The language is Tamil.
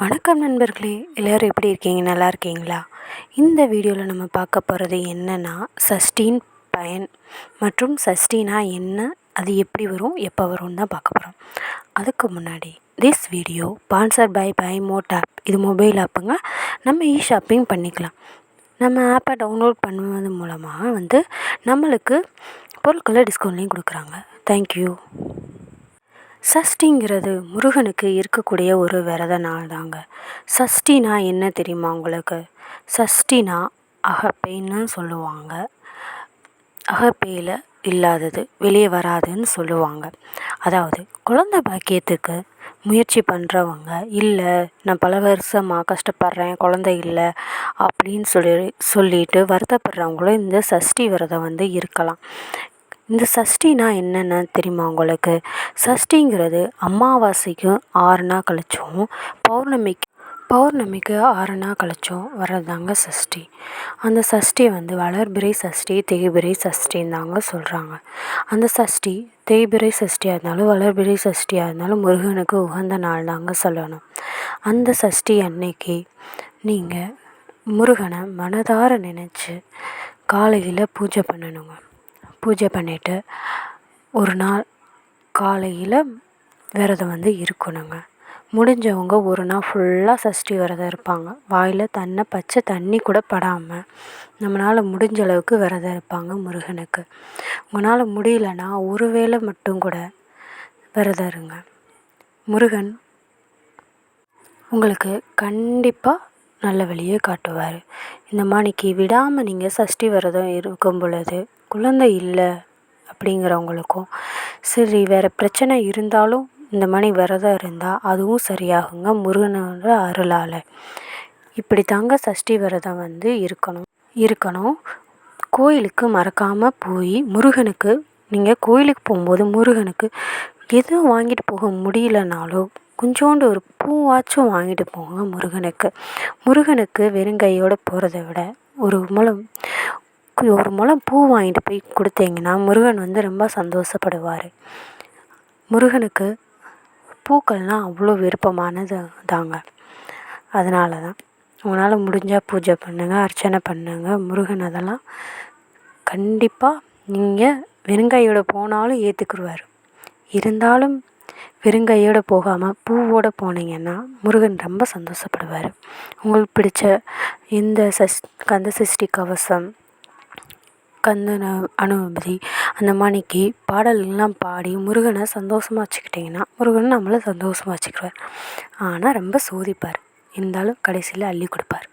வணக்கம் நண்பர்களே எல்லோரும் எப்படி இருக்கீங்க? நல்லா இருக்கீங்களா? இந்த வீடியோவில் நம்ம பார்க்க போகிறது என்னென்னா சஷ்டின் பயன் மற்றும் சஷ்டினா என்ன? அது எப்படி வரும்? எப்போ வரும்னு தான் பார்க்க போகிறோம் அதுக்கு முன்னாடி this video sponsor by by Mode app இது மொபைல் ஆப்புங்க நம்ம இ ஷாப்பிங் பண்ணிக்கலாம். நம்ம ஆப்பை டவுன்லோட் பண்ணுவது மூலமாக வந்து நம்மளுக்கு பொருட்களை டிஸ்கவுண்ட்லேயும் கொடுக்குறாங்க. தேங்க்யூ சஷ்டிங்கிறது முருகனுக்கு இருக்கக்கூடிய ஒரு விரத நாள் தாங்க. சஷ்டினா என்ன தெரியுமா உங்களுக்கு? சஷ்டினா அகப்பைன்னு சொல்லுவாங்க. அகப்பையில் இல்லாதது வெளியே வராதுன்னு சொல்லுவாங்க. அதாவது குழந்த பாக்கியத்துக்கு முயற்சி பண்ணுறவங்க இல்லை நான் பல வருஷமாக கஷ்டப்படுறேன் குழந்தை இல்லை அப்படின்னு சொல்லி சொல்லிட்டு வருத்தப்படுறவங்களும் இந்த சஷ்டி விரதம் வந்து இருக்கலாம். இந்த சஷ்டினா என்னென்னு தெரியுமா உங்களுக்கு? சஷ்டிங்கிறது அமாவாசைக்கும் ஆறு நாள் கழிச்சும் பௌர்ணமிக்கு பௌர்ணமிக்கு ஆறு நாள் கழிச்சும் வர்றதாங்க சஷ்டி. அந்த சஷ்டி வந்து வளர்பிறை சஷ்டி தேய்பிறை சஷ்டின்னு தாங்க சொல்கிறாங்க அந்த சஷ்டி தேய்பிறை சஷ்டியாக இருந்தாலும் வளர்பிறை சஷ்டியாக இருந்தாலும் முருகனுக்கு உகந்த நாள் தாங்க சொல்லணும். அந்த சஷ்டி அன்னைக்கு நீங்கள் முருகனை மனதார நினச்சி காலையில் பூஜை பண்ணணுங்க. பூஜை பண்ணிவிட்டு ஒரு நாள் காலையில் விரதம் வந்து இருக்கணுங்க. முடிஞ்சவங்க ஒரு நாள் ஃபுல்லாக சஷ்டி விரதம் இருப்பாங்க. வாயில் தன்னை பச்சை தண்ணி கூட படாமல் நம்மளால் முடிஞ்ச அளவுக்கு விரதம் இருப்பாங்க முருகனுக்கு. உங்களால் முடியலன்னா ஒரு வேளை மட்டும் கூட விரதம் இருங்க. முருகன் உங்களுக்கு கண்டிப்பாக நல்ல வழியை காட்டுவார். இந்த மாணிக்கு விடாமல் நீங்கள் சஷ்டி விரதம் இருக்கும் பொழுது குழந்தை இல்லை அப்படிங்கிறவங்களுக்கும் சரி வேறு பிரச்சனை இருந்தாலும் இந்த மாதிரி விரதம் இருந்தால் அதுவும் சரியாகுங்க முருகனோட அருளால். இப்படி தாங்க சஷ்டி விரதம் வந்து இருக்கணும் இருக்கணும். கோயிலுக்கு மறக்காமல் போய் முருகனுக்கு நீங்கள் கோயிலுக்கு போகும்போது முருகனுக்கு எதுவும் வாங்கிட்டு போக முடியலனாலும் கொஞ்சோண்டு ஒரு பூவாச்சும் வாங்கிட்டு போங்க முருகனுக்கு. முருகனுக்கு வெறுங்கையோடு போகிறத விட ஒரு முழம் ஒரு முழம் பூ வாங்கிட்டு போய் கொடுத்தீங்கன்னா முருகன் வந்து ரொம்ப சந்தோஷப்படுவார். முருகனுக்கு பூக்கள்னால் அவ்வளோ விருப்பமானது தாங்க அதனால தான் உங்களால் முடிஞ்சால் பூஜை பண்ணுங்கள் அர்ச்சனை பண்ணுங்கள் முருகன் அதெல்லாம் கண்டிப்பாக நீங்கள் வெறுங்கையோடு போனாலும் ஏற்றுக்குருவார் இருந்தாலும் வெறுங்கையோடு போகாமல் பூவோடு போனீங்கன்னா முருகன் ரொம்ப சந்தோஷப்படுவார். உங்களுக்கு பிடிச்ச இந்த சஷ் கந்த சஷ்டி கவசம் கந்தன அனுமதி அந்த மாணிக்கு பாடல்கள்லாம் பாடி முருகனை சந்தோஷமாக வச்சுக்கிட்டிங்கன்னா முருகன் நம்மளை சந்தோஷமாக வச்சுக்குவார் ஆனால் ரொம்ப சோதிப்பார். இருந்தாலும் கடைசியில் அள்ளி கொடுப்பார்.